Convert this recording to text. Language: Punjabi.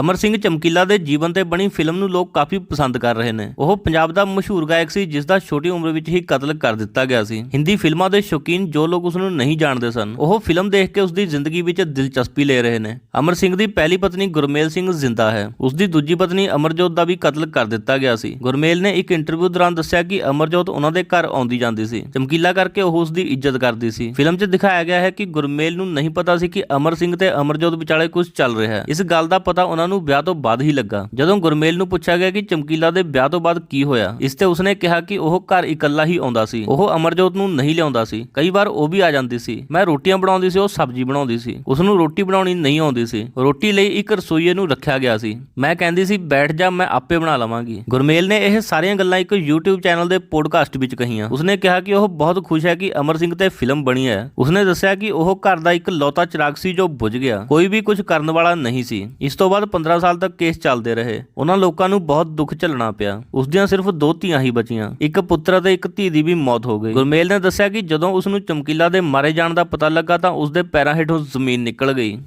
ਅਮਰ ਸਿੰਘ ਚਮਕੀਲਾ ਦੇ ਜੀਵਨ ਤੇ ਬਣੀ ਫਿਲਮ ਨੂੰ ਲੋਕ ਕਾਫੀ ਪਸੰਦ ਕਰ ਰਹੇ ਨੇ। ਉਹ ਪੰਜਾਬ ਦਾ ਮਸ਼ਹੂਰ ਗਾਇਕ ਸੀ, ਜਿਸ ਦਾ ਛੋਟੀ ਉਮਰ ਵਿੱਚ ਹੀ ਕਤਲ ਕਰ ਦਿੱਤਾ ਗਿਆ ਸੀ। ਹਿੰਦੀ ਫਿਲਮਾਂ ਦੇ ਸ਼ੌਕੀਨ ਜੋ ਲੋਕ ਉਸ ਨੂੰ ਨਹੀਂ ਜਾਣਦੇ ਸਨ, ਉਹ ਫਿਲਮ ਦੇਖ ਕੇ ਉਸ ਦੀ ਜ਼ਿੰਦਗੀ ਵਿੱਚ ਦਿਲਚਸਪੀ ਲੈ ਰਹੇ ਨੇ। ਅਮਰ ਸਿੰਘ ਦੀ ਪਹਿਲੀ ਪਤਨੀ ਗੁਰਮੇਲ ਸਿੰਘ ਜ਼ਿੰਦਾ ਹੈ। ਉਸ ਦੀ ਦੂਜੀ ਪਤਨੀ ਅਮਰਜੋਤ ਦਾ ਵੀ ਕਤਲ ਕਰ ਦਿੱਤਾ ਗਿਆ ਸੀ। ਗੁਰਮੇਲ ਨੇ ਇੱਕ ਇੰਟਰਵਿਊ ਦੌਰਾਨ ਦੱਸਿਆ ਕਿ ਅਮਰਜੋਤ ਉਹਨਾਂ ਦੇ ਘਰ ਆਉਂਦੀ ਜਾਂਦੀ ਸੀ। ਚਮਕੀਲਾ ਕਰਕੇ ਉਹ ਉਸ ਦੀ ਇੱਜ਼ਤ ਕਰਦੀ ਸੀ। ਫਿਲਮ 'ਚ ਦਿਖਾਇਆ ਗਿਆ ਹੈ ਕਿ ਗੁਰਮੇਲ ਨੂੰ ਨਹੀਂ ਪਤਾ ਸੀ ਕਿ ਅਮਰ ਸਿੰਘ ਤੇ ਅਮਰਜੋਤ ਵਿਚਾਲੇ ਕੁਝ ਚੱਲ ਰਿਹਾ ਹੈ। ਇਸ ਗੱਲ ਦਾ ਪਤਾ ਉਹਨਾਂ ਨੂੰ ਵਿਆਹ ਤੋਂ ਬਾਅਦ ਹੀ ਲੱਗਾ। ਜਦੋਂ ਗੁਰਮੇਲ ਨੂੰ ਪੁੱਛਿਆ ਗਿਆ ਕਿ ਚਮਕੀਲਾ ਦੇ ਵਿਆਹ ਤੋਂ ਬਾਅਦ ਕੀ ਹੋਇਆ, ਇਸ ਤੇ ਉਸਨੇ ਕਿਹਾ ਕਿ ਉਹ ਘਰ ਇਕੱਲਾ ਹੀ ਆਉਂਦਾ ਸੀ। ਉਹ ਅਮਰਜੋਤ ਨੂੰ ਨਹੀਂ ਲਿਆਉਂਦਾ ਸੀ। ਕਈ ਵਾਰ ਉਹ ਵੀ ਆ ਜਾਂਦੀ ਸੀ। ਮੈਂ ਰੋਟੀਆਂ ਬਣਾਉਂਦੀ ਸੀ, ਉਹ ਸਬਜ਼ੀ ਬਣਾਉਂਦੀ ਸੀ। ਉਸ ਨੂੰ ਰੋਟੀ ਬਣਾਉਣੀ ਨਹੀਂ ਆਉਂਦੀ ਸੀ। ਰੋਟੀ ਲਈ ਇੱਕ ਰਸੋਈਏ ਨੂੰ ਰੱਖਿਆ ਗਿਆ ਸੀ। ਮੈਂ ਕਹਿੰਦੀ ਸੀ, ਬੈਠ ਜਾ, ਮੈਂ ਆਪੇ ਬਣਾ ਲਵਾਂਗੀ। ਗੁਰਮੇਲ ਨੇ ਇਹ ਸਾਰੀਆਂ ਗੱਲਾਂ ਇੱਕ YouTube ਚੈਨਲ ਦੇ ਪੋਡਕਾਸਟ ਵਿੱਚ ਕਹੀਆਂ। ਉਸਨੇ ਕਿਹਾ ਕਿ ਉਹ ਬਹੁਤ ਖੁਸ਼ ਹੈ ਕਿ ਅਮਰ ਸਿੰਘ ਤੇ ਫਿਲਮ ਬਣੀ ਹੈ। ਉਸਨੇ ਦੱਸਿਆ ਕਿ ਉਹ ਘਰ ਦਾ ਇੱਕ ਲੌਤਾ ਚਿਰਾਗ ਸੀ ਜੋ ਬੁਝ ਗਿਆ। ਕੋਈ ਵੀ ਕੁਝ ਕਰਨ ਵਾਲਾ ਨਹੀਂ ਸੀ। ਇਸ ਤੋਂ ਬਾਅਦ 15 ਸਾਲ ਤੱਕ ਕੇਸ ਚੱਲਦੇ ਰਹੇ। ਉਹਨਾਂ ਲੋਕਾਂ ਨੂੰ ਬਹੁਤ ਦੁੱਖ ਝੱਲਣਾ ਪਿਆ। ਉਸ ਦੀਆਂ ਸਿਰਫ ਦੋ ਧੀਆਂ ਹੀ ਬਚੀਆਂ। ਇੱਕ ਪੁੱਤਰ ਅਤੇ ਇੱਕ ਧੀ ਦੀ ਵੀ ਮੌਤ ਹੋ ਗਈ। ਗੁਰਮੇਲ ਨੇ ਦੱਸਿਆ ਕਿ ਜਦੋਂ ਉਸ ਨੂੰ ਚਮਕੀਲਾ ਦੇ ਮਾਰੇ ਜਾਣ ਦਾ ਪਤਾ ਲੱਗਾ ਤਾਂ ਉਸ ਦੇ ਪੈਰਾਂ ਹੇਠੋਂ ਜ਼ਮੀਨ ਨਿਕਲ ਗਈ।